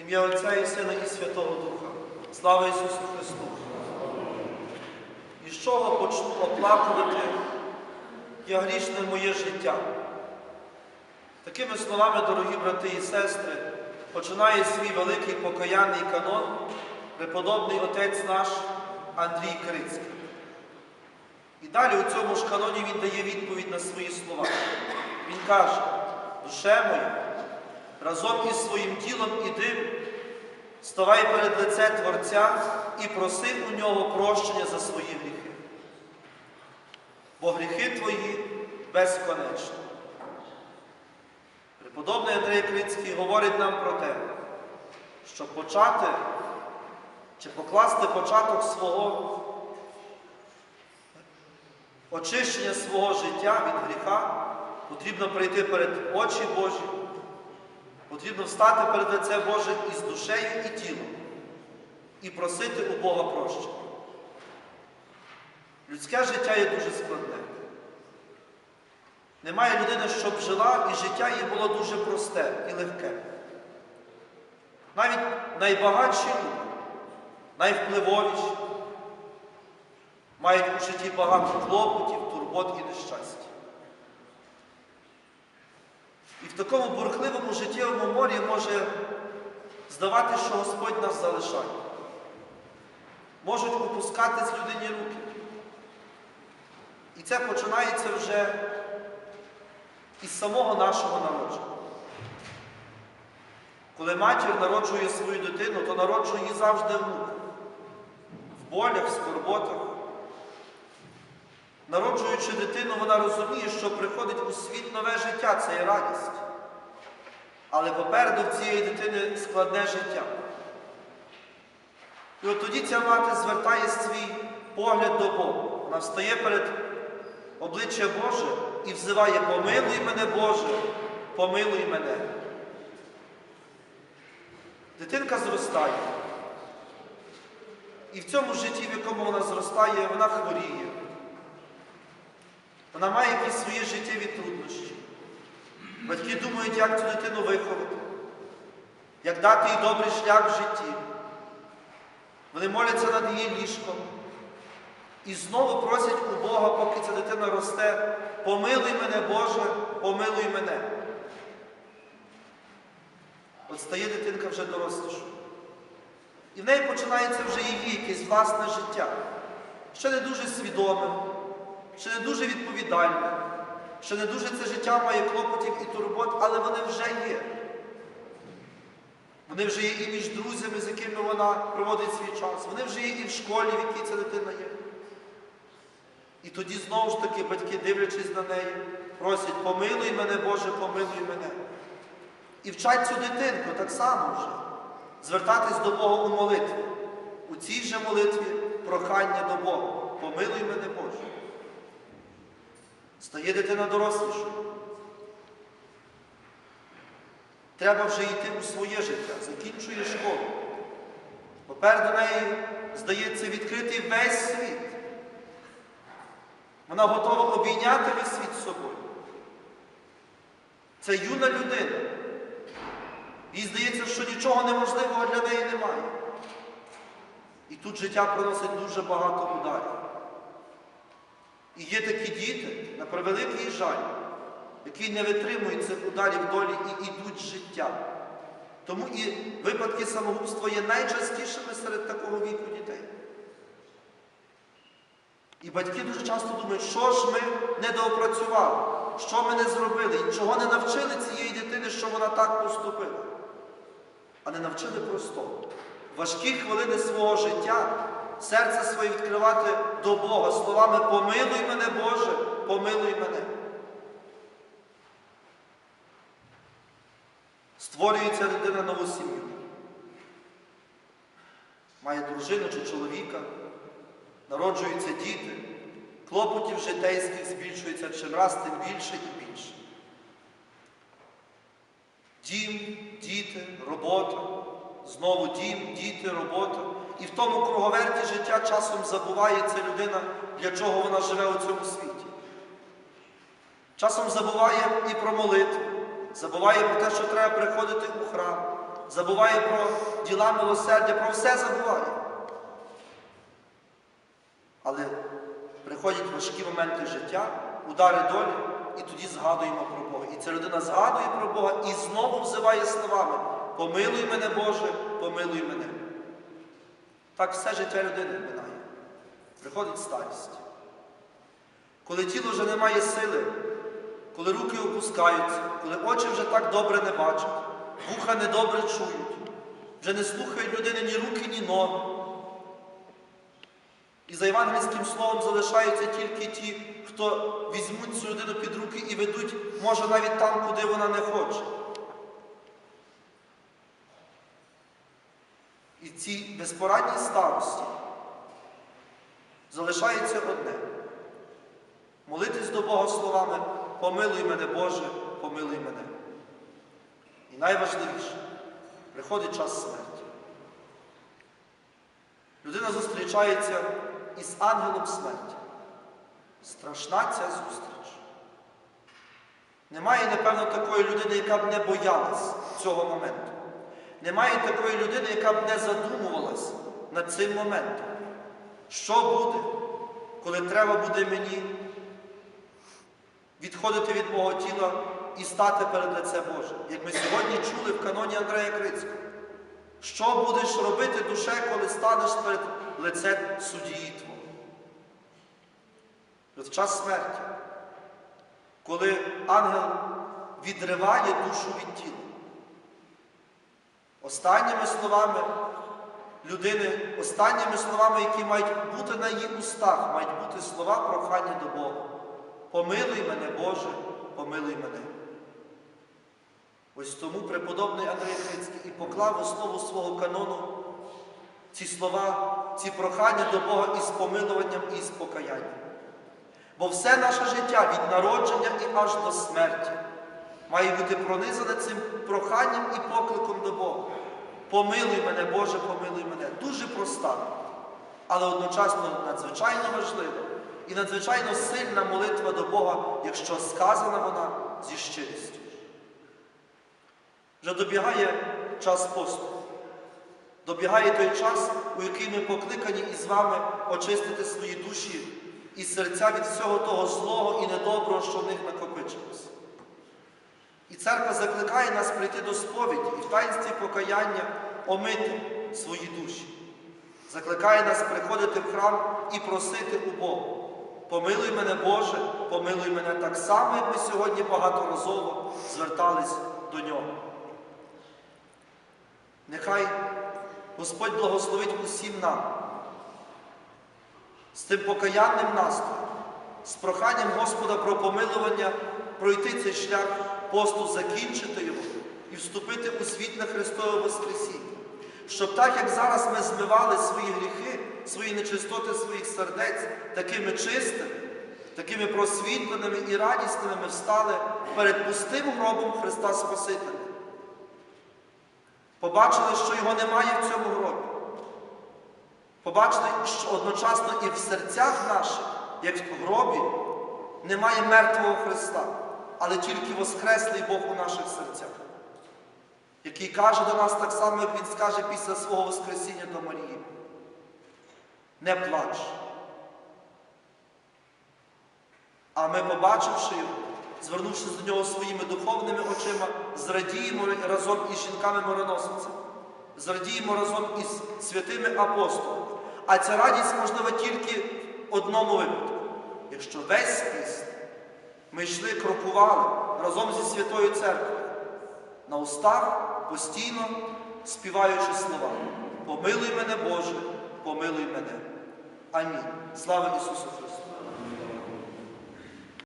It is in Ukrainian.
ім'я Отця і Сина і Святого Духа. Слава Ісусу Христу! І з чого почну оплакувати я грішне моє життя? Такими словами, дорогі брати і сестри, починає свій великий покаянний канон преподобний отець наш Андрій Крицький. І далі у цьому ж каноні він дає відповідь на свої слова. Він каже, душе моя, разом із своїм тілом іди, ставай перед лице Творця і проси у нього прощення за свої гріхи. Бо гріхи твої безконечні. Преподобний Андрій Крицький говорить нам про те, щоб почати чи покласти початок свого очищення свого життя від гріха, потрібно прийти перед очі Божі, потрібно встати перед лице Боже із душею і тілом і просити у Бога прощення. Людське життя є дуже складне. Немає людини, щоб жила, і життя їй було дуже просте і легке. Навіть найбагатші люди, найвпливовіші, мають у житті багато клопотів, турбот і нещастя. І в такому бурхливому життєвому морі може здавати, що Господь нас залишає. Можуть опускати з людині руки. І це починається вже із самого нашого народження. Коли матір народжує свою дитину, то народжує її завжди в муках, в болях, в скорботах. Народжуючи дитину, вона розуміє, що приходить у світ нове життя, це є радість. Але попереду в цієї дитини складне життя. І от тоді ця мати звертає свій погляд до Бога. Вона встає перед обличчя Боже і взиває Помилуй мене, Боже, помилуй мене. Дитинка зростає. І в цьому житті, в якому вона зростає, вона хворіє. Вона має якісь свої життєві труднощі. Батьки думають, як цю дитину виховати, як дати їй добрий шлях в житті. Вони моляться над її ліжком. І знову просять у Бога, поки ця дитина росте, помилуй мене, Боже, помилуй мене. От стає дитинка вже дорослішою. І в неї починається вже її якесь власне життя. Ще не дуже свідомим, ще не дуже відповідальним, ще не дуже це життя має клопотів і турбот, але вони вже є. Вони вже є і між друзями, з якими вона проводить свій час. Вони вже є і в школі, в якій ця дитина є. І тоді знову ж таки батьки, дивлячись на неї, просять, помилуй мене, Боже, помилуй мене. І вчать цю дитинку так само вже. Звертатись до Бога у молитві. У цій же молитві прохання до Бога. Помилуй мене, Боже. Стає дитина дорослішою. Треба вже йти у своє життя, закінчує школу. Попереду неї, здається, відкритий весь світ. Вона готова обійняти весь світ з собою. Це юна людина. Їй здається, що нічого неможливого для неї немає. І тут життя приносить дуже багато ударів. І є такі діти, на превеликий жаль, які не витримують цих ударів долі і йдуть з життя. Тому і випадки самогубства є найчастішими серед такого віку дітей. І батьки дуже часто думають, що ж ми не доопрацювали, що ми не зробили, і чого не навчили цієї дитини, що вона так поступила. А не навчили простого. Важкі хвилини свого життя, серце своє відкривати до Бога словами Помилуй мене, Боже, помилуй мене. Створюється дитина нову сім'ю. Має дружину чи чоловіка, народжуються діти, клопотів житейських збільшується чим раз, тим більше і більше. Дім, діти, робота, знову дім, діти, робота. І в тому круговерті життя часом забуває ця людина, для чого вона живе у цьому світі. Часом забуває і про молитву, забуває про те, що треба приходити у храм, забуває про діла милосердя, про все забуває. Але приходять важкі моменти життя, удари долі, і тоді згадуємо про Бога. І ця людина згадує про Бога і знову взиває словами: Помилуй мене, Боже, помилуй мене. Так все життя людини минає. Приходить старість. Коли тіло вже не має сили, коли руки опускаються, коли очі вже так добре не бачать, вуха недобре чують, вже не слухають людини ні руки, ні ноги. І за євангельським словом залишаються тільки ті, хто візьмуть цю людину під руки і ведуть, може, навіть там, куди вона не хоче. Цій безпорадній старості залишається одне. Молитись до Бога словами помилуй мене, Боже, помилуй мене. І найважливіше, приходить час смерті. Людина зустрічається із ангелом смерті. Страшна ця зустріч. Немає, напевно, такої людини, яка б не боялась цього моменту. Немає такої людини, яка б не задумувалась над цим моментом. Що буде, коли треба буде мені відходити від мого тіла і стати перед лице Боже? Як ми сьогодні чули в каноні Андрея Крицького. Що будеш робити душе, коли станеш перед лицем судії Твого? В час смерті, коли ангел відриває душу від тіла. Останніми словами людини, останніми словами, які мають бути на її устах, мають бути слова прохання до Бога. Помилуй мене, Боже, помилуй мене. Ось тому преподобний Андрій Хрицький і поклав основу свого канону ці слова, ці прохання до Бога із помилуванням і з покаянням. Бо все наше життя від народження і аж до смерті має бути пронизане цим проханням і покликом до Бога. Помилуй мене, Боже, помилуй мене. Дуже проста, але одночасно надзвичайно важлива і надзвичайно сильна молитва до Бога, якщо сказана вона зі щирістю. Вже добігає час посту. Добігає той час, у який ми покликані із вами очистити свої душі і серця від всього того злого і недоброго, що в них накопичилось. Церква закликає нас прийти до сповіді і в таїнстві покаяння омити свої душі. Закликає нас приходити в храм і просити у Бога. Помилуй мене, Боже, помилуй мене так само, як ми сьогодні багаторазово звертались до нього. Нехай Господь благословить усім нам з тим покаянним настроєм, з проханням Господа про помилування, пройти цей шлях посту, закінчити його і вступити у світле Христове Воскресіння. Щоб так, як зараз ми змивали свої гріхи, свої нечистоти своїх сердець, такими чистими, такими просвітленими і радісними ми встали перед пустим гробом Христа Спасителя. Побачили, що його немає в цьому гробі. Побачили, що одночасно і в серцях наших, як в гробі, немає мертвого Христа, але тільки Воскреслий Бог у наших серцях, який каже до нас так само, як Він скаже після свого Воскресіння до Марії. Не плач. А ми, побачивши його, звернувшись до нього своїми духовними очима, зрадіємо разом із жінками-мороносицями, зрадіємо разом із святими апостолами. А ця радість можлива тільки в одному випадку. Якщо весь піст ми йшли, крокували разом зі Святою Церквою, на устах постійно співаючи слова. Помилуй мене, Боже, помилуй мене. Амінь. Слава Ісусу Христу!